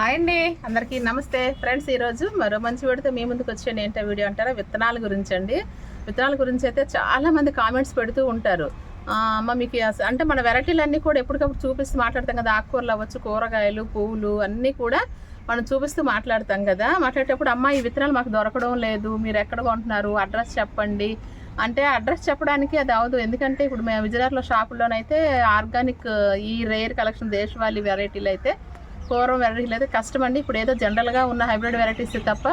Hi అండి. అందరికీ నమస్తే. ఫ్రెండ్స్ ఈరోజు మరో మంచి వీడితో మీ ముందుకు వచ్చాను ఏంటో వీడియో అంటారా? విత్తనాల గురించి అండి. విత్తనాల గురించి అయితే చాలా మంది కామెంట్స్ పెడుతూ ఉంటారు. అమ్మ మీకు అంటే మన వెరైటీలు అన్నీ కూడా ఎప్పటికప్పుడు చూపిస్తూ మాట్లాడతాం కదా. ఆకుకూరలు అవ్వచ్చు కూరగాయలు పువ్వులు అన్నీ కూడా మనం చూపిస్తూ మాట్లాడతాం కదా. మాట్లాడేటప్పుడు అమ్మ ఈ విత్తనాలు మాకు దొరకడం లేదు. మీరు ఎక్కడ కొంటున్నారు? అడ్రస్ చెప్పండి. అంటే అడ్రస్ చెప్పడానికి అది అవదు. ఎందుకంటే ఇప్పుడు మేము విజయనగరంలో షాపుల్లోనైతే ఆర్గానిక్ ఈ రేర్ కలెక్షన్ దేశవాళీ వెరైటీలు అయితే పూర్వం వెరైటీలు అయితే కష్టం అండి. ఇప్పుడు ఏదో జనరల్గా ఉన్న హైబ్రిడ్ వెరైటీస్ తప్ప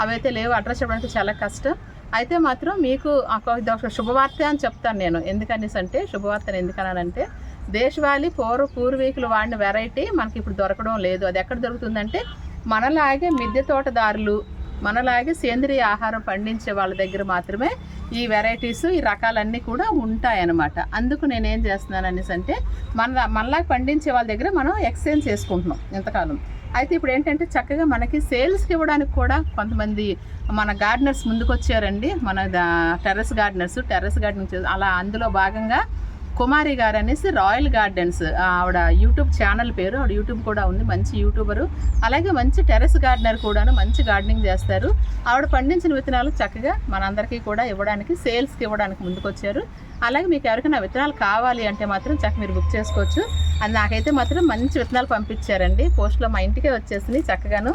అవైతే లేవు. అడ్రస్ చెప్పడానికి చాలా కష్టం. అయితే మాత్రం మీకు ఒక- శుభవార్త అని చెప్తాను నేను. ఎందుకనేసి అంటే శుభవార్తను ఎందుకనాలంటే దేశవాళీ పూర్వ పూర్వీకులు వాడిన వెరైటీ మనకి ఇప్పుడు దొరకడం లేదు. అది ఎక్కడ దొరుకుతుందంటే మనలాగే మిద్దె తోటదారులు మనలాగే సేంద్రియ ఆహారం పండించే వాళ్ళ దగ్గర మాత్రమే ఈ వెరైటీస్ ఈ రకాలన్నీ కూడా ఉంటాయన్నమాట. అందుకు నేనేం చేస్తున్నాను అనేసి అంటే మన మనలాగా పండించే వాళ్ళ దగ్గర మనం ఎక్స్చేంజ్ చేసుకుంటున్నాం ఇంతకాలం. అయితే ఇప్పుడు ఏంటంటే చక్కగా మనకి సేల్స్కి ఇవ్వడానికి కూడా కొంతమంది మన గార్డెనర్స్ ముందుకు వచ్చారండి మన టెర్రస్ గార్డెనర్స్ టెర్రస్ గార్డెనింగ్ అలా అందులో భాగంగా కుమారి గారు అనేసి రాయల్ గార్డెన్స్ ఆవిడ యూట్యూబ్ ఛానల్ పేరు ఆవిడ యూట్యూబ్ కూడా ఉంది మంచి యూట్యూబరు. అలాగే మంచి టెర్రస్ గార్డెనర్ కూడాను మంచి గార్డెనింగ్ చేస్తారు. ఆవిడ పండించిన విత్తనాలు చక్కగా మనందరికీ కూడా ఇవ్వడానికి సేల్స్కి ఇవ్వడానికి ముందుకొచ్చారు. అలాగే మీకు ఎవరికైనా విత్తనాలు కావాలి అంటే మాత్రం చక్కగా మీరు బుక్ చేసుకోవచ్చు. అది నాకైతే మాత్రం మంచి విత్తనాలు పంపించారండి. పోస్ట్లో మా ఇంటికే వచ్చేసింది చక్కగాను.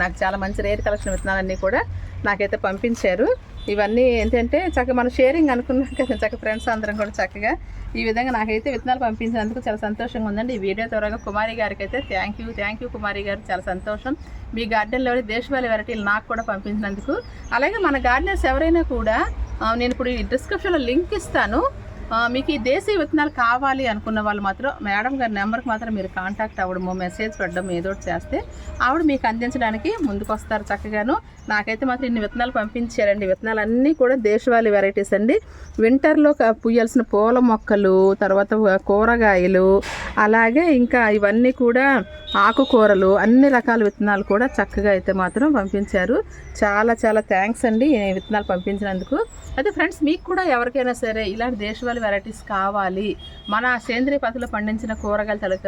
నాకు చాలా మంచి రేర్ కలెక్షన్ విత్తనాలన్నీ కూడా నాకైతే పంపించారు. ఇవన్నీ ఏంటంటే చక్కగా మనం షేరింగ్ అనుకున్నాం కదా చక్కగా ఫ్రెండ్స్ అందరం కూడా చక్కగా. ఈ విధంగా నాకైతే విత్తనాలు పంపించినందుకు చాలా సంతోషంగా ఉందండి. ఈ వీడియో త్వరగా కుమారి గారికి అయితే thank you thank you Kumari garu చాలా సంతోషం. మీ గార్డెన్లో దేశవాళీ వెరైటీలు నాకు కూడా పంపించినందుకు. అలాగే మన గార్డెనర్స్ ఎవరైనా కూడా నేను ఇప్పుడు ఈ డిస్క్రిప్షన్లో లింక్ ఇస్తాను. మీకు ఈ దేశీయ విత్తనాలు కావాలి అనుకున్న వాళ్ళు మాత్రం మేడం గారి నెంబర్కి మాత్రం మీరు కాంటాక్ట్ అవ్వడము మెసేజ్ పెట్టడం ఏదో చేస్తే ఆవిడ మీకు అందించడానికి ముందుకు వస్తారు చక్కగాను. నాకైతే మాత్రం ఇన్ని విత్తనాలు పంపించారండి. విత్తనాలు అన్నీ కూడా దేశవాళీ వెరైటీస్ అండి. వింటర్లో క- పూయాల్సిన పూల మొక్కలు తర్వాత కూరగాయలు అలాగే ఇంకా ఇవన్నీ కూడా ఆకుకూరలు అన్ని రకాల విత్తనాలు కూడా చక్కగా అయితే మాత్రం పంపించారు. చాలా చాలా థ్యాంక్స్ అండి విత్తనాలు పంపించినందుకు. అయితే ఫ్రెండ్స్ మీకు కూడా ఎవరికైనా సరే ఇలాంటి దేశవాళీ వెరైటీస్ కావాలి. మన సేంద్రియ పద్ధతిలో పండించిన కూరగాయల తలక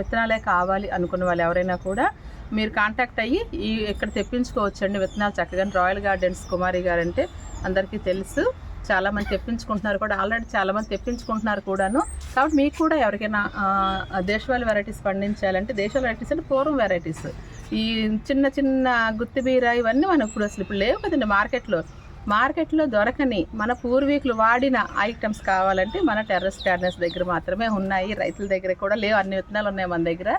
విత్తనాలే కావాలి అనుకున్న వాళ్ళు ఎవరైనా కూడా మీరు కాంటాక్ట్ అయ్యి ఈ ఇక్కడ తెప్పించుకోవచ్చండి విత్తనాలు చక్కగా. రాయల్ గార్డెన్స్ కుమారి గారు అంటే అందరికీ తెలుసు. చాలామంది తెప్పించుకుంటున్నారు కూడా. ఆల్రెడీ చాలామంది తెప్పించుకుంటున్నారు కూడాను. కాబట్టి మీకు కూడా ఎవరికైనా దేశవాళి వెరైటీస్ పండించాలంటే దేశవాళి వెరైటీస్ అంటే పూర్వం వెరైటీస్ ఈ చిన్న చిన్న గుత్తిబీర ఇవన్నీ మనం ఇప్పుడు అసలు ఇప్పుడు లేవు కదండి మార్కెట్లో మార్కెట్లో దొరకని మన పూర్వీకులు వాడిన ఐటమ్స్ కావాలంటే మన టెర్రస్ గార్డెన్స్ దగ్గర మాత్రమే ఉన్నాయి. రైతుల దగ్గర కూడా లేవు. అన్ని విత్తనాలు ఉన్నాయి మన దగ్గర.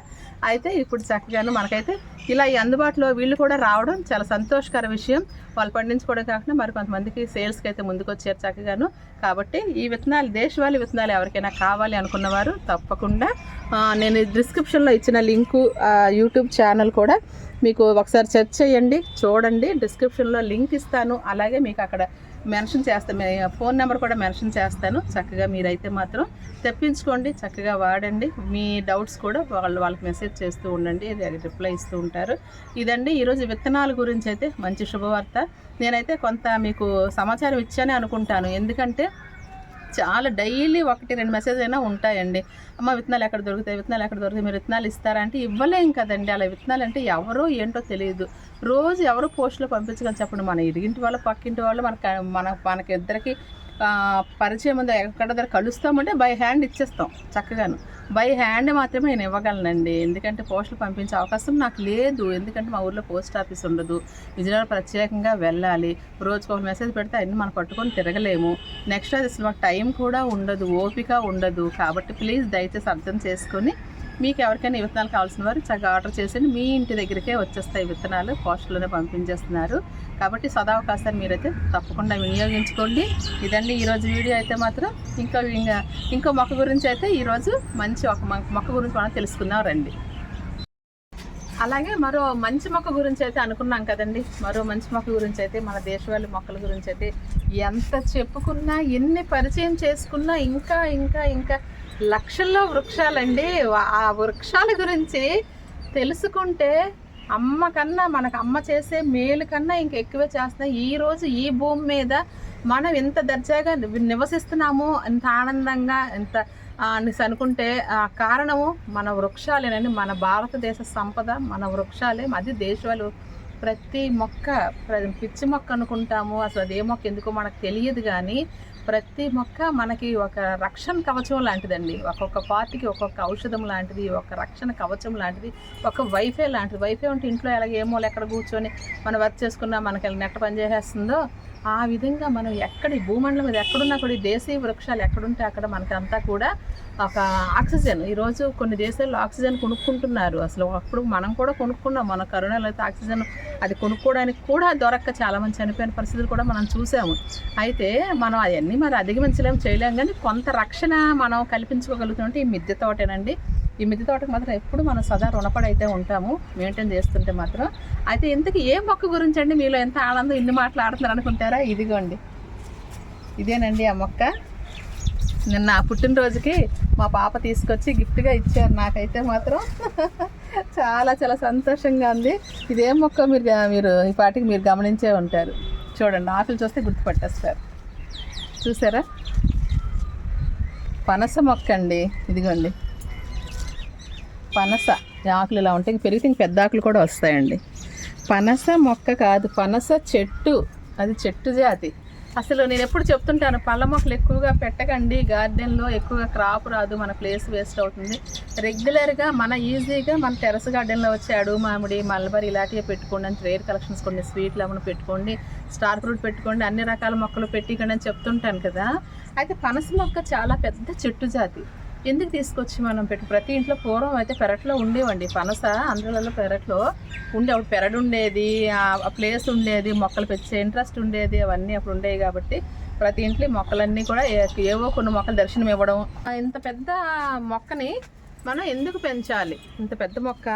అయితే ఇప్పుడు చక్కగాను మనకైతే ఇలా ఈ అందుబాటులో వీళ్ళు కూడా రావడం చాలా సంతోషకర విషయం. వాళ్ళు పండించుకోవడం కాకుండా మరి కొంతమందికి సేల్స్కి అయితే ముందుకు వచ్చారు చక్కగాను. కాబట్టి ఈ విత్తనాలు దేశవాళీ విత్తనాలు ఎవరికైనా కావాలి అనుకున్నవారు తప్పకుండా నేను డిస్క్రిప్షన్లో ఇచ్చిన లింకు యూట్యూబ్ ఛానల్ కూడా మీకు ఒకసారి సెర్చ్ చేయండి చూడండి. డిస్క్రిప్షన్లో లింక్ ఇస్తాను. అలాగే మీకు అక్కడ మెన్షన్ చేస్తాను ఫోన్ నెంబర్ కూడా మెన్షన్ చేస్తాను. చక్కగా మీరైతే మాత్రం తెప్పించుకోండి చక్కగా వాడండి. మీ డౌట్స్ కూడా వాళ్ళు వాళ్ళకి మెసేజ్ చేస్తూ ఉండండి రిప్లై ఇస్తూ ఉంటారు. ఇదండి ఈరోజు విత్తనాల గురించి అయితే మంచి శుభవార్త. నేనైతే కొంత మీకు సమాచారం ఇచ్చానే అనుకుంటాను. ఎందుకంటే చాలా డైలీ ఒకటి రెండు మెసేజ్ అయినా ఉంటాయండి. అమ్మ విత్తనాలు ఎక్కడ దొరుకుతాయి? విత్తనాలు ఎక్కడ దొరుకుతాయి? మీరు విత్తనాలు ఇస్తారా? అంటే ఇవ్వలేం కదండి. అలా విత్తనాలు అంటే ఎవరో ఏంటో తెలియదు. రోజు ఎవరో పోస్టులో పంపించగలని చెప్పండి మన ఇరిగింటి వాళ్ళు పక్కింటి వాళ్ళు మనకి మన మనకి ఇద్దరికి పరిచయం ఉంది? ఎక్కడ దగ్గర కలుస్తామంటే బై హ్యాండ్ ఇచ్చేస్తాం చక్కగాను. బై హ్యాండ్ మాత్రమే నేను ఇవ్వగలనండి. ఎందుకంటే పోస్టులు పంపించే అవకాశం నాకు లేదు. ఎందుకంటే మా ఊర్లో పోస్ట్ ఆఫీస్ ఉండదు. విజయనగరం ప్రత్యేకంగా వెళ్ళాలి. రోజుకు ఒక మెసేజ్ పెడితే అన్ని మనం పట్టుకొని తిరగలేము. నెక్స్ట్ అది అసలు మాకు టైం కూడా ఉండదు. ఓపిక ఉండదు. కాబట్టి ప్లీజ్ దయచేసి అర్థం చేసుకొని మీకు ఎవరికైనా విత్తనాలు కావాల్సిన వారు చక్కగా ఆర్డర్ చేసి మీ ఇంటి దగ్గరికే వచ్చేస్తాయి విత్తనాలు. పోస్టులోనే పంపించేస్తున్నారు. కాబట్టి సదావకాశాన్ని మీరైతే తప్పకుండా వినియోగించుకోండి. ఇదండి ఈరోజు వీడియో అయితే మాత్రం. ఇంకా ఇంకా ఇంకో మొక్క గురించి అయితే ఈరోజు మంచి ఒక మొక్క- గురించి మనం తెలుసుకుందాం రండి. అలాగే మరో మంచి మొక్క గురించి అయితే అనుకున్నాం కదండి. మరో మంచి మొక్క గురించి అయితే మన దేశవాళి మొక్కల గురించి అయితే ఎంత చెప్పుకున్నా ఎన్ని పరిచయం చేసుకున్నా ఇంకా ఇంకా ఇంకా లక్షల్లో వృక్షాలండి. ఆ వృక్షాల గురించి తెలుసుకుంటే అమ్మ కన్నా మనకు అమ్మ చేసే మేలు కన్నా ఇంకా ఎక్కువే చేస్తున్నాయి. ఈ రోజు ఈ భూమి మీద మనం ఎంత దర్జాగా నివసిస్తున్నాము ఎంత ఆనందంగా ఎంత అనేసి అనుకుంటే ఆ కారణము మన వృక్షాలేనండి. మన భారతదేశ సంపద మన వృక్షాలే అది దేశాలు ప్రతి మొక్క ప్ర- పిచ్చి మొక్క అనుకుంటాము. అసలు అది ఏ మొక్క ఎందుకో మనకు తెలియదు కానీ ప్రతి మొక్క మనకి ఒక రక్షణ కవచం లాంటిదండి. ఒక్కొక్క పార్టీకి ఒక్కొక్క ఔషధం లాంటిది ఒక రక్షణ కవచం లాంటిది ఒక వైఫై లాంటిది. వైఫై ఉంటే ఇంట్లో ఎలాగ ఏమో ఎక్కడ కూర్చొని మనం వర్క్ చేసుకున్నా మనకి నెట్ పని చేసేస్తుందో ఆ విధంగా మనం ఎక్కడ భూమండలం మీద ఎక్కడున్నా కూడా దేశీయ వృక్షాలు ఎక్కడుంటే అక్కడ మనకంతా కూడా ఒక ఆక్సిజన్. ఈరోజు కొన్ని దేశాల్లో ఆక్సిజన్ కొనుక్కుంటున్నారు. అసలు అప్పుడు మనం కూడా కొనుక్కున్నాం. మన కరోనాలో అయితే ఆక్సిజన్ అది కొనుక్కోవడానికి కూడా దొరక్క చాలా మంది చనిపోయిన పరిస్థితులు కూడా మనం చూసాము. అయితే మనం అవన్నీ మరి అధిగమించలేం చేయలేం. కానీ కొంత రక్షణ మనం కల్పించుకోగలుగుతుంటే ఈ మిద్దె తోటేనండి. ఈ మిద్దె తోటకు మాత్రం ఎప్పుడు మనం సదా రుణపడైతే అయితే ఉంటాము. మెయింటైన్ చేస్తుంటే మాత్రం. అయితే ఇంతకు ఏ మొక్క గురించి అండి మీలో ఎంత ఆనందం ఇన్ని మాట్లాడుతున్నారు అనుకుంటారా? ఇదిగోండి. ఇదేనండి ఆ మొక్క. నిన్న పుట్టినరోజుకి మా పాప తీసుకొచ్చి గిఫ్ట్గా ఇచ్చారు నాకైతే మాత్రం. చాలా చాలా సంతోషంగా ఉంది. ఇదేం మొక్క మీరు మీరు ఈ పాటికి మీరు గమనించే ఉంటారు. చూడండి ఆకులు చూస్తే గుర్తుపట్టేస్తారు. చూసారా? పనస మొక్క అండి ఇదిగోండి. పనస ఆకులు ఇలా ఉంటాయి పెరిగితే ఇంక పెద్ద ఆకులు కూడా వస్తాయండి. పనస మొక్క కాదు పనస చెట్టు. అది చెట్టు జాతి. అసలు నేను ఎప్పుడు చెప్తుంటాను పళ్ళ మొక్కలు ఎక్కువగా పెట్టకండి గార్డెన్లో ఎక్కువగా క్రాప్ రాదు మన ప్లేస్ వేస్ట్ అవుతుంది. రెగ్యులర్గా మన ఈజీగా మన టెరస్ గార్డెన్లో వచ్చే అడుగు మామిడి మల్బరీ ఇలాంటివి పెట్టుకోండి అని రేర్ కలెక్షన్స్ కొన్ని స్వీట్ లెమన్ పెట్టుకోండి స్టార్ ఫ్రూట్ పెట్టుకోండి అన్ని రకాల మొక్కలు పెట్టికండి అని చెప్తుంటాను కదా. అయితే పనస మొక్క చాలా పెద్ద చెట్టు జాతి. ఎందుకు తీసుకొచ్చి మనం పెట్టి? ప్రతి ఇంట్లో పూర్వం అయితే పెరట్లో ఉండేవండి. పనస అందరిలో పెరట్లో ఉండే అప్పుడు పెరడు ఉండేది ఆ ప్లేస్ ఉండేది మొక్కలు పెంచే ఇంట్రెస్ట్ ఉండేది అవన్నీ అప్పుడు ఉండేవి కాబట్టి ప్రతి ఇంట్లో మొక్కలన్నీ కూడా ఏవో కొన్ని మొక్కలు దర్శనం ఇవ్వడం. ఇంత పెద్ద మొక్కని మనం ఎందుకు పెంచాలి? ఇంత పెద్ద మొక్క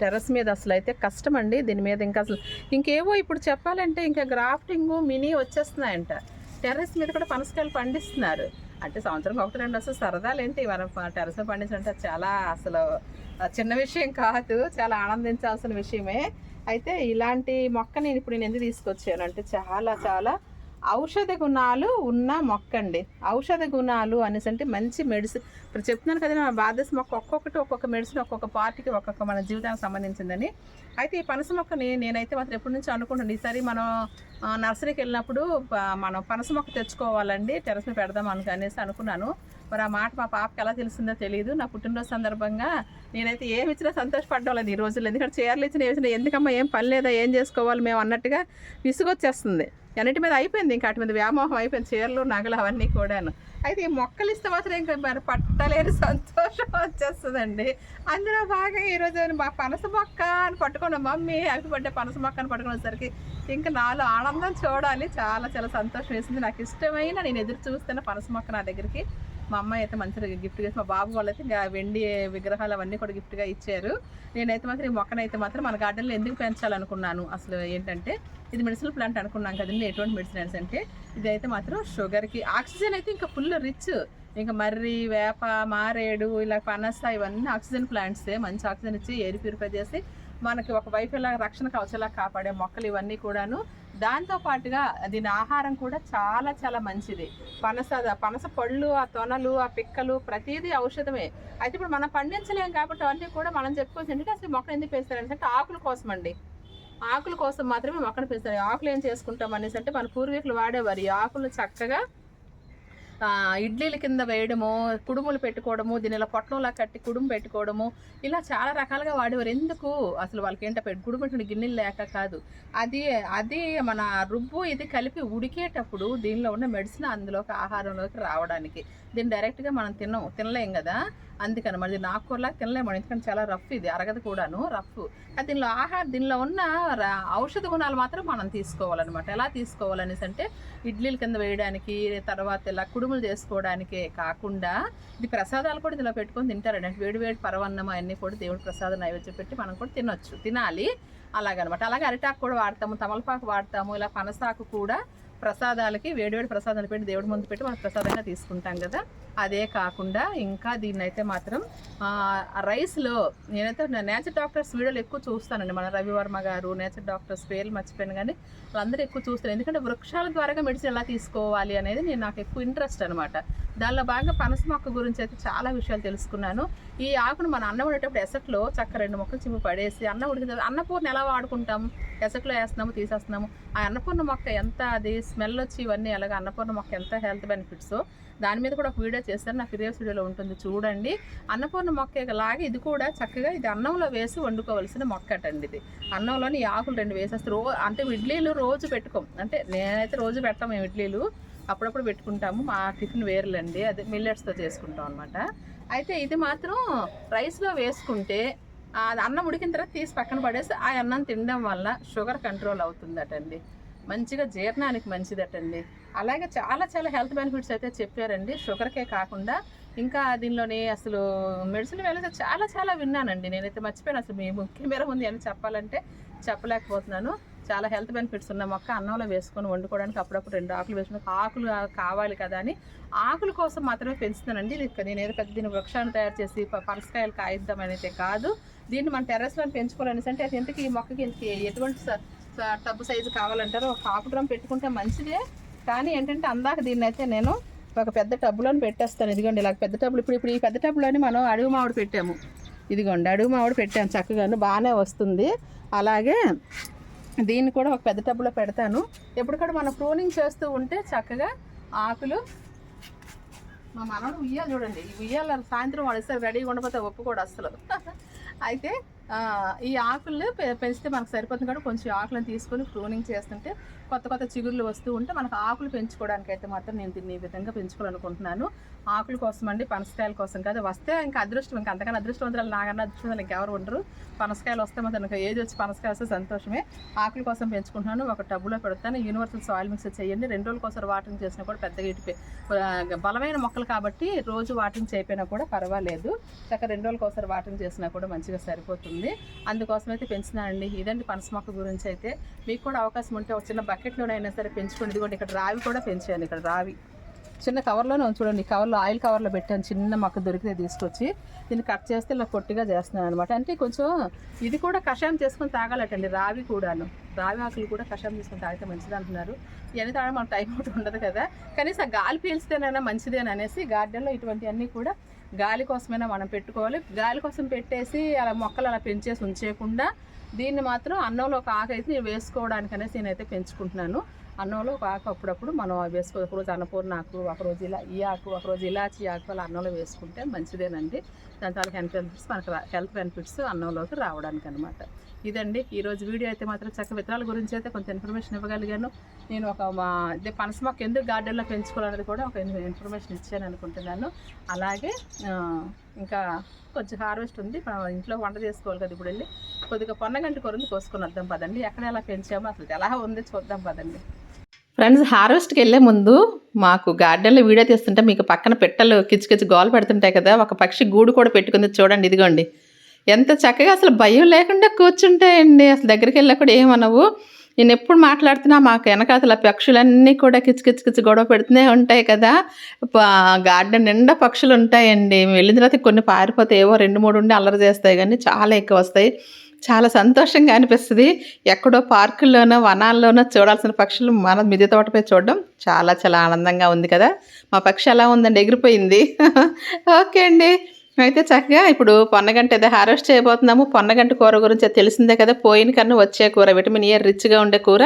టెర్రస్ మీద అసలు అయితే కష్టం అండి దీని మీద ఇంకా అసలు ఇంకేవో ఇప్పుడు చెప్పాలంటే ఇంకా గ్రాఫ్టింగ్ మినీ వచ్చేస్తున్నాయంట. టెర్రస్ మీద కూడా పనసకాయలు పండిస్తున్నారు. అంటే సంవత్సరం ఒకటి రెండు వస్తే సరదాలేంటి? మనం టెరస్ పండించాలంటే చాలా అసలు చిన్న విషయం కాదు చాలా ఆనందించాల్సిన విషయమే. అయితే ఇలాంటి మొక్క నేను ఇప్పుడు నేను ఎందుకు తీసుకొచ్చాను అంటే చాలా చాలా ఔషధ గుణాలు ఉన్న మొక్క అండి ఔషధ గుణాలు అనేసి అంటే మంచి మెడిసిన్ ఇప్పుడు చెప్తున్నాను కదా మన భారతదేశ మొక్క ఒక్కొక్కటి ఒక్కొక్క మెడిసిన్ ఒక్కొక్క పార్టీకి ఒక్కొక్క మన జీవితానికి సంబంధించిందని. అయితే ఈ పనస మొక్కని నేనైతే మాత్రం ఎప్పటి నుంచో అనుకుంటాను ఈసారి మనం నర్సరీకి వెళ్ళినప్పుడు మనం పనస మొక్క తెచ్చుకోవాలండి టెరస్ మీద పెడదాం అని అనేసి అనుకున్నాను. మరి ఆ మాట మా పాపకి ఎలా తెలిసిందో తెలియదు నా పుట్టినరోజు సందర్భంగా నేనైతే ఏమి ఇచ్చినా సంతోషపడడం ఈ రోజుల్లో. ఎందుకంటే చీరలు ఇచ్చిన ఏమి ఇచ్చినా ఎందుకమ్మా ఏం పని లేదా ఏం చేసుకోవాలి మేము అన్నట్టుగా విసుగొచ్చేస్తుంది. అన్నిటి మీద అయిపోయింది ఇంకా అటు మీద వ్యామోహం అయిపోయింది చీరలు నగలు అవన్నీ కూడాను. అయితే ఈ మొక్కలు ఇస్తే మాత్రం ఇంకా మరి పట్టలేని సంతోషం వచ్చేస్తుందండి. అందులో బాగా ఈరోజు మా పనస మొక్క అని పట్టుకున్న మమ్మీ హ్యాపీ బర్త్డే పనస మొక్క అని పట్టుకునేసరికి ఇంకా నాలో ఆనందం చూడాలి. చాలా చాలా సంతోషం వేసింది. నాకు ఇష్టమైన నేను ఎదురు చూస్తున్న పనస మొక్క నా దగ్గరికి. మా అమ్మాయి అయితే మంచిగా గిఫ్ట్ చేసి మా బాబు వాళ్ళైతే ఇంకా వెండి విగ్రహాలు అవన్నీ కూడా గిఫ్ట్గా ఇచ్చారు. నేనైతే మాత్రం ఈ మొక్కనైతే మాత్రం మన గార్డెన్లో ఎందుకు పెంచాలనుకున్నాను? అసలు ఏంటంటే ఇది మెడిసినల్ ప్లాంట్ అనుకున్నాం కదండి ఎటువంటి మెడిసిన్స్ అంటే ఇదైతే మాత్రం షుగర్కి ఆక్సిజన్ అయితే ఇంకా ఫుల్ రిచ్ ఇంకా మర్రి వేప మారేడు ఇలా పనస ఇవన్నీ ఆక్సిజన్ ప్లాంట్సే మంచి ఆక్సిజన్ ఇచ్చి ఎయిర్ ప్యూరిఫై చేసి మనకి ఒక వైఫైలా రక్షణ కవచలా కాపాడే మొక్కలు ఇవన్నీ కూడాను. దాంతో పాటుగా దీని ఆహారం కూడా చాలా చాలా మంచిది. పనస పనస పళ్ళు ఆ తొనలు ఆ పిక్కలు ప్రతిదీ ఔషధమే. అయితే ఇప్పుడు మనం పండించలేం కాబట్టి అవన్నీ కూడా మనం చెప్పుకోవచ్చు ఎందుకంటే అసలు మొక్కలు ఎందుకు పెంచుతారంటే అంటే ఆకుల కోసం అండి ఆకుల కోసం మాత్రమే మొక్కను పెంచుతారు. ఆకులు ఏం చేసుకుంటాం అనేసి అంటే మన పూర్వీకులు వాడేవారు. ఈ ఆకులు చక్కగా ఇడ్లీల కింద వేయడము కుడుములు పెట్టుకోవడము దీని ఇలా పొట్లంలా కట్టి కుడుము పెట్టుకోవడము ఇలా చాలా రకాలుగా వాడేవారు. ఎందుకు? అసలు వాళ్ళకి ఏంటో పెట్టి కుడుము గిన్నెలు లేక కాదు. అది అది మన రుబ్బు ఇది కలిపి ఉడికేటప్పుడు దీనిలో ఉన్న మెడిసిన్ అందులోకి ఆహారంలోకి రావడానికి. దీన్ని డైరెక్ట్గా మనం తినము తినలేం కదా? అందుకని మరి దీన్ని ఆకుకూరలా తినలేము. ఎందుకంటే చాలా రఫ్ ఇది అరగదు కూడాను రఫ్ అది దీనిలో ఆహార దీనిలో ఉన్న ఔషధ గుణాలు మాత్రం మనం తీసుకోవాలన్నమాట. ఎలా తీసుకోవాలనేసి అంటే ఇడ్లీల కింద వేయడానికి తర్వాత ఇలా కుడుములు చేసుకోవడానికే కాకుండా ఇది ప్రసాదాలు కూడా ఇందులో పెట్టుకొని తింటారండి. అంటే వేడి వేడి పరవన్నం అవన్నీ కూడా దేవుడి ప్రసాదం నైవేద్యం పెట్టి మనం కూడా తినొచ్చు తినాలి. అలాగనమాట. అలాగే అరిటాకు కూడా వాడతాము తమలపాకు వాడతాము ఇలా పనసాకు కూడా ప్రసాదాలకి వేడివేడి ప్రసాదాలు పెట్టి దేవుడి ముందు పెట్టి మనం ప్రసాదంగా తీసుకుంటాం కదా. అదే కాకుండా ఇంకా దీన్ని అయితే మాత్రం రైస్లో నేనైతే నేచర్ డాక్టర్స్ వీడియోలు ఎక్కువ చూస్తానండి. మన రవివర్మ గారు నేచర్ డాక్టర్స్ పేర్లు మర్చిపోయాను కానీ వాళ్ళందరూ ఎక్కువ చూస్తారు. ఎందుకంటే వృక్షాల ద్వారా మెడిసిన్ ఎలా తీసుకోవాలి అనేది నేను నాకు ఎక్కువ ఇంట్రెస్ట్ అనమాట దానిలో భాగంగా పనస మొక్క గురించి అయితే చాలా విషయాలు తెలుసుకున్నాను. ఈ ఆకును మన అన్నం వండేటప్పుడు ఎసట్లో చక్క రెండు మొక్కలు చిమ్మి పడేసి అన్నం ఉడికిన అన్నపూర్ణ ఎలా వాడుకుంటాం? ఎసట్లో వేస్తున్నాము తీసేస్తున్నాము. ఆ అన్నపూర్ణ మొక్క ఎంత అది స్మెల్ వచ్చి ఇవన్నీ అలాగే అన్నపూర్ణ మొక్క ఎంత హెల్త్ బెనిఫిట్స్? దాని మీద కూడా ఒక వీడియో చేస్తారు నా ప్రీవియస్ వీడియోలో ఉంటుంది చూడండి. అన్నపూర్ణ మొక్క లాగా ఇది కూడా చక్కగా ఇది అన్నంలో వేసి వండుకోవాల్సిన మొక్కటండి ఇది. అన్నంలోని ఈ ఆకులు రెండు వేసేస్తే రో అంటే ఇడ్లీలు రోజు పెట్టుకోం. అంటే నేనైతే రోజు పెట్టాం మేము ఇడ్లీలు. అప్పుడప్పుడు పెట్టుకుంటాము మా టిఫిన్ వేర్లండి. అది మిల్లెట్స్తో చేసుకుంటాం అనమాట అయితే ఇది మాత్రం రైస్లో వేసుకుంటే అది అన్నం ఉడికిన తర్వాత తీసి పక్కన పడేసి ఆ అన్నం తినడం వల్ల షుగర్ కంట్రోల్ అవుతుందటండి. మంచిగా జీర్ణానికి మంచిదటండి. అలాగే చాలా చాలా హెల్త్ బెనిఫిట్స్ అయితే చెప్పారండి. షుగర్కే కాకుండా ఇంకా దీనిలోని అసలు మెడిసిన్ వెళ్ళి చాలా చాలా విన్నానండి. నేనైతే మర్చిపోయాను అసలు మీ ముఖ్య ఉంది అని చెప్పాలంటే చెప్పలేకపోతున్నాను. చాలా హెల్త్ బెనిఫిట్స్ ఉన్న మొక్క అన్నంలో వేసుకొని వండుకోవడానికి అప్పుడప్పుడు రెండు ఆకులు వేసుకుని ఆకులు కావాలి కదా అని ఆకుల కోసం మాత్రమే పెంచుతానండి నేను ఏదో పెద్ద దీని వృక్షాన్ని తయారు చేసి పరసకాయలు కాయిద్దాం అయితే కాదు. దీన్ని మన టెర్రస్లో పెంచుకోవాలనేసి అంటే అది ఎందుకు ఈ మొక్కకి ఎటువంటి స- టబ్బు సైజు కావాలంటారు. ఒక హాఫ్ డ్రమ్ పెట్టుకుంటే మంచిదే. కానీ ఏంటంటే అందాక దీన్ని అయితే నేను ఒక పెద్ద టబ్బులోని పెట్టేస్తాను. ఇదిగోండి ఇలా పెద్ద టబ్బులు. ఇప్పుడు ఇప్పుడు ఈ పెద్ద టబ్బులోని మనం అడుగు మామిడి పెట్టాము. ఇదిగోండి అడుగు మామిడి పెట్టాము చక్కగాను బాగానే వస్తుంది. అలాగే దీన్ని కూడా ఒక పెద్ద టబ్బులో పెడతాను. ఎప్పటికప్పుడు మనం ప్రూనింగ్ చేస్తూ ఉంటే చక్కగా ఆకులు మా మనవడు ఉయ్యాలి చూడండి. ఈ సాయంత్రం వాడు ఇస్తారు. రెడీగా ఉండకపోతే ఒప్పుకోడు అసలు అయితే ఈ ఆకులు పెంచితే మనకు సరిపోతుంది కాబట్టి కొంచెం ఆకులను తీసుకొని ప్రూనింగ్ చేస్తుంటే కొత్త కొత్త చిగుర్లు వస్తూ ఉంటే మనకు ఆకులు పెంచుకోవడానికి అయితే మాత్రం నేను దీన్ని ఈ విధంగా పెంచుకోవాలనుకుంటున్నాను. ఆకుల కోసం అండి పనసకాయల కోసం కాదు. వస్తే ఇంకా అదృష్టం ఇంకా అంతకన్నా అదృష్టవంతులు నాకన్నా అదృష్టవంతులు ఇంకెవరు ఉండరు. పనసకాయలు వస్తే మాత్రం తనకు ఏజ్ వచ్చి పనసకాయ వస్తే సంతోషమే. ఆకుల కోసం పెంచుకుంటున్నాను. ఒక టబ్బులో పెడతాను. యూనివర్సల్ సాయిల్ మిక్స్ చేయండి. రెండు రోజుల కోసం వాటరింగ్ చేసినా కూడా పెద్దగా ఇటు బలమైన మొక్కలు కాబట్టి రోజు వాటింగ్ చేయకపోయినా కూడా పర్వాలేదు. చక్క రెండు రోజులకోసారి వాటింగ్ చేసినా కూడా మంచిగా సరిపోతుంది. అందుకోసం అయితే పెంచుతున్నానండి. ఇదండి పనస మొక్క గురించి అయితే. మీకు కూడా అవకాశం ఉంటే ఒక చిన్న బకెట్లోనైనా సరే పెంచుకోండి ఇదిగోండి ఇక్కడ రావి కూడా పెంచాను ఇక్కడ రావి. చిన్న కవర్లోనే చూడండి కవర్లో ఆయిల్ కవర్లో పెట్టాను చిన్న మొక్క దొరికితే తీసుకొచ్చి. దీన్ని కట్ చేస్తే ఇలా పొట్టిగా చేస్తున్నాను అనమాట అంటే కొంచెం ఇది కూడా కషాయం చేసుకొని తాగాలటండి రావి కూడాను. రావి ఆకులు కూడా కషాయం చేసుకొని తాగితే మంచిది అంటున్నారు. ఇవన్నీ తాగడం మనకు టైం అవుట్ ఉండదు కదా. కనీసం ఆ గాలి పీల్స్తేనైనా మంచిదేననేసి అనేసి గార్డెన్లో ఇటువంటివన్నీ కూడా గాలి కోసమైనా మనం పెట్టుకోవాలి. గాలి కోసం పెట్టేసి అలా మొక్కలు అలా పెంచేసి ఉంచేయకుండా దీన్ని మాత్రం అన్నంలో ఒక ఆకు అయితే నేను వేసుకోవడానికి అనేసి నేనైతే పెంచుకుంటున్నాను. అన్నంలో ఒక ఆకు అప్పుడప్పుడు మనం వేసుకో ఒకరోజు అన్నపూర్ణ ఆకు ఒకరోజు ఇలా ఈ ఆకు ఒకరోజు ఇలాచి ఆకు అలా అన్నంలో వేసుకుంటే మంచిదేనండి. దాని హెల్త్ బెనిఫిట్స్ మనకు హెల్త్ బెనిఫిట్స్ అన్నంలోకి రావడానికి అనమాట ఇదండి ఈరోజు వీడియో అయితే మాత్రం చక్క విత్తనాల గురించి అయితే కొంత ఇన్ఫర్మేషన్ ఇవ్వగలిగాను. నేను ఒక మా ఇదే పనస మొక్క ఎందుకు గార్డెన్లో పెంచుకోవాలనేది కూడా ఒక ఇన్ఫర్మేషన్ ఇచ్చాను అనుకుంటున్నాను. అలాగే ఇంకా కొంచెం హార్వెస్ట్ ఉంది. ఇంట్లో వంట చేసుకోవాలి కదా ఇప్పుడు వెళ్ళి. కొద్దిగా పొన్నగంటి కొరంది కోసుకొని వద్దాం పదండి. ఎక్కడ ఎలా పెంచామో అసలు ఎలా ఉంది చూద్దాం పదండి. ఫ్రెండ్స్ హార్వెస్ట్కి వెళ్ళే ముందు మాకు గార్డెన్లో వీడియో తీస్తుంటే మీకు పక్కన పెట్టలు కిచి గోలు పెడుతుంటాయి కదా ఒక పక్షి గూడు కూడా పెట్టుకుంది చూడండి ఇదిగోండి. ఎంత చక్కగా అసలు భయం లేకుండా కూర్చుంటాయండి అసలు దగ్గరికి వెళ్ళా కూడా ఏమనవు నేను ఎప్పుడు మాట్లాడుతున్నా మాకు వెనకాతల పక్షులన్నీ కూడా కిచి కిచ్చి గొడవ పెడుతూనే ఉంటాయి కదా. గార్డెన్ నిండా పక్షులు ఉంటాయండి. వెళ్ళిన తర్వాత కొన్ని పారిపోతే ఏవో రెండు మూడు ఉండి అల్లరి చేస్తాయి కానీ చాలా ఎక్కువ వస్తాయి. చాలా సంతోషంగా అనిపిస్తుంది. ఎక్కడో పార్కుల్లోనో వనాల్లోనో చూడాల్సిన పక్షులు మన మిద్దె తోటపై చూడడం చాలా చాలా ఆనందంగా ఉంది కదా. మా పక్షి ఎలా ఉందండి ఎగిరిపోయింది. ఓకే అండి. అయితే చక్కగా ఇప్పుడు పొన్నగంట ఏదో హార్వెస్ట్ చేయబోతున్నాము. పొన్నగంట కూర గురించి తెలిసిందే కదా. పోయిన కన్నా వచ్చే కూర విటమిన్ ఏ రిచ్గా ఉండే కూర.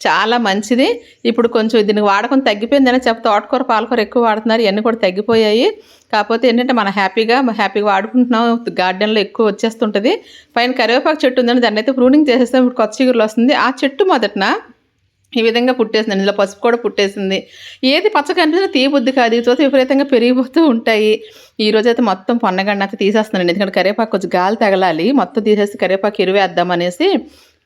చాలా మంచిది. ఇప్పుడు కొంచెం దీనికి వాడకం తగ్గిపోయిందని చెప్పి తోటకూర పాలకూర ఎక్కువ వాడుతున్నారు. ఇవన్నీ కూడా తగ్గిపోయాయి. కాకపోతే ఏంటంటే మనం హ్యాపీగా హ్యాపీగా వాడుకుంటున్నాం. గార్డెన్లో ఎక్కువ వచ్చేస్తుంటుంది. పైన కరివేపాకు చెట్టు ఉందని దాన్ని అయితే ప్రూనింగ్ చేసేస్తాం. ఇప్పుడు కొత్త చిగురులు వస్తుంది. ఆ చెట్టు మొదటన ఈ విధంగా పుట్టేసింది ఇందులో పసుపు కూడా పుట్టేసింది. ఏది పచ్చగా కనిపించినా తీయబుద్ధి కాదు. చూస్తే విపరీతంగా పెరిగిపోతూ ఉంటాయి. ఈ రోజు అయితే మొత్తం పొన్నగండి అయితే తీసేస్తున్నాను ఎందుకంటే కరివేపాకు కొంచెం గాలి తగలాలి. మొత్తం తీసేసి కరివేపాకు ఎరువేద్దామనేసి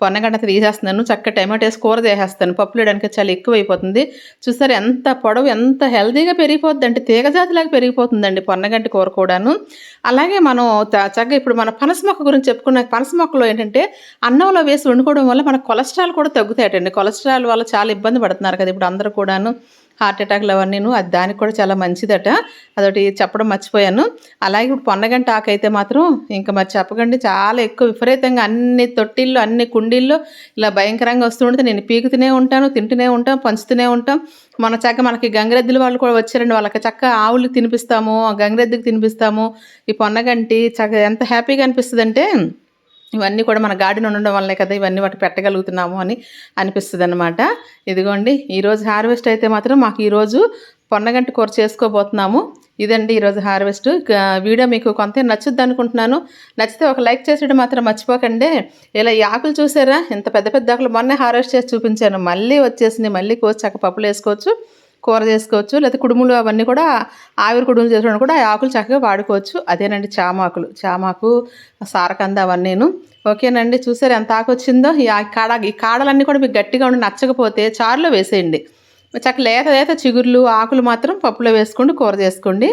పొన్నగడ్డ తీసేస్తున్నాను. చక్కగా టమాటో వేసి కూర చేసేస్తాను. పప్పులు వేయడానికి చాలా ఎక్కువ అయిపోతుంది చూసారు ఎంత పొడవు ఎంత హెల్తీగా పెరిగిపోద్ది అంటే తీగజాతిలాగా పెరిగిపోతుందండి పొన్నగంటి కూర కూడాను. అలాగే మనం చక్కగా ఇప్పుడు మన పనస మొక్క గురించి చెప్పుకున్న పనస మొక్కలో ఏంటంటే అన్నంలో వేసి వండుకోవడం వల్ల మన కొలెస్ట్రాల్ కూడా తగ్గుతాయటండి. కొలెస్ట్రాల్ వల్ల చాలా ఇబ్బంది పడుతున్నారు కదా ఇప్పుడు అందరూ కూడాను. హార్ట్ అటాక్లు అవన్నీ అది దానికి కూడా చాలా మంచిదట. అదొకటి చెప్పడం మర్చిపోయాను. అలాగే ఇప్పుడు పొన్నగంట ఆకు అయితే మాత్రం ఇంకా మరి చెప్పకండి చాలా ఎక్కువ విపరీతంగా అన్ని తొట్టిల్లో అన్ని కుండీల్లో ఇలా భయంకరంగా వస్తుంటే నేను పీకుతూనే ఉంటాను తింటూనే ఉంటాం పంచుతూనే ఉంటాం. మన చక్క మనకి గంగిరెద్దుల వాళ్ళు కూడా వచ్చారండి. వాళ్ళకి చక్క ఆవులు తినిపిస్తాము గంగిరెద్దుకి తినిపిస్తాము. ఈ పొన్నగంటి చక్క ఎంత హ్యాపీగా అనిపిస్తుంది ఇవన్నీ కూడా మన గార్డెన్ ఉండడం వల్లే కదా ఇవన్నీ వాటి పెట్టగలుగుతున్నాము అని అనిపిస్తుంది అనమాట ఇదిగోండి ఈరోజు హార్వెస్ట్ అయితే మాత్రం మాకు ఈరోజు పొన్నగంటి కూర చేసుకోబోతున్నాము. ఇదండి ఈరోజు హార్వెస్ట్. వీడియో మీకు కొంత నచ్చుద్ది అనుకుంటున్నాను. నచ్చితే ఒక లైక్ చేసేయడం మాత్రం మర్చిపోకండి. ఇలా ఈ ఆకులు చూసారా? ఇంత పెద్ద పెద్ద ఆకులు మొన్నే హార్వెస్ట్ చేసి చూపించాను. మళ్ళీ వచ్చేసింది మళ్ళీ కోసి చక్క పప్పులు వేసుకోవచ్చు. కూర చేసుకోవచ్చు లేకపోతే కుడుములు అవన్నీ కూడా ఆవిరి కుడుములు చేసుకోవడం కూడా ఆ ఆకులు చక్కగా వాడుకోవచ్చు. అదేనండి చామాకులు. చామాకు సారకంద అవన్నీను. ఓకేనండి చూసారు ఎంత ఆకు వచ్చిందో? ఈ ఆ కాడ ఈ కాడలన్నీ కూడా మీకు గట్టిగా ఉండి నచ్చకపోతే చారులో వేసేయండి. చక్క లేత లేత చిగుర్లు ఆకులు మాత్రం పప్పులో వేసుకోండి కూర చేసుకోండి.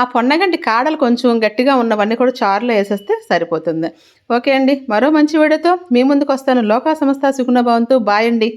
ఆ పొన్నగంటి కాడలు కొంచెం గట్టిగా ఉన్నవన్నీ కూడా చారులో వేసేస్తే సరిపోతుంది. ఓకే అండి మరో మంచి వీడియోతో మీ ముందుకు వస్తాను. లోకా సంస్థ సుగుణ భవంతు. బాయ్ అండి.